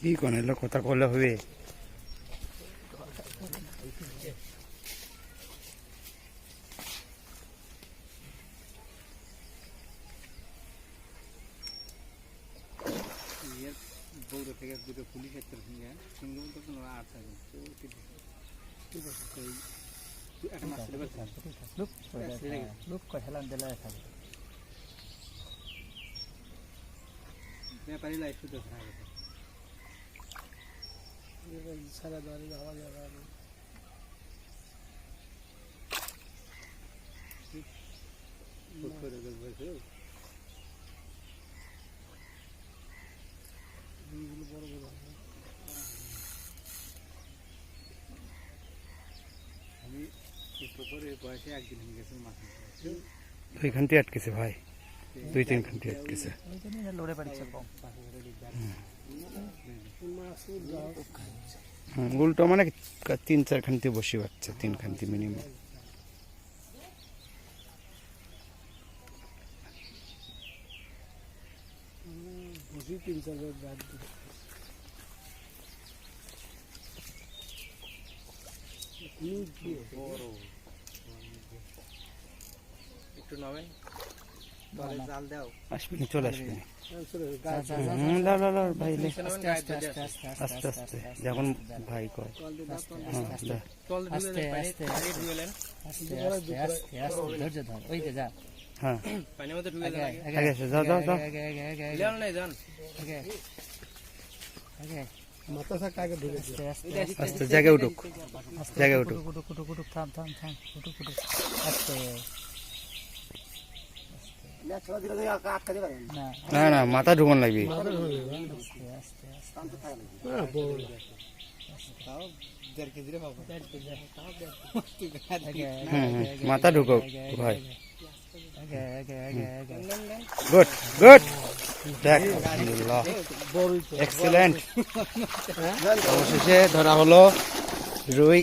কি কোন, এলো কথা কলে হবে? বৌদ্ধ থেকে দুটো পুলিশ একটা সঙ্গে সঙ্গে বলতে আর থাকে ব্যাপারী লাইফ শুধু সারা দাঁড়ি হাওয়া যাওয়া করে দেখবে বড় পাশে করে দিক ব্যাগ। মাছ যাওয়া হুম, উল্টো মানে তিন চার খান্তি বসে পাচ্ছে তিন খান্তি মিনিমাম বসি তিন চার বার ব্যাগ দিল বড় একটু নামেন চলে ভাই আস্তে আস্তে যখন ভাই কয় হ্যাঁ হ্যাঁ যাও, যাও, যাও। আস্তে জায়গায় উঠুক জায়গায় উঠুক। কুটুক কুটুক থাম থাম থাম কুটুক কুটুক আস্তে না না মাথা ঢুকন লাগবে। মাথা ঢুকে ভাই। Good good. দেখ আলহামদুলিল্লাহ। এক্সেলেন্ট অবশেষে ধরা হলো রুই।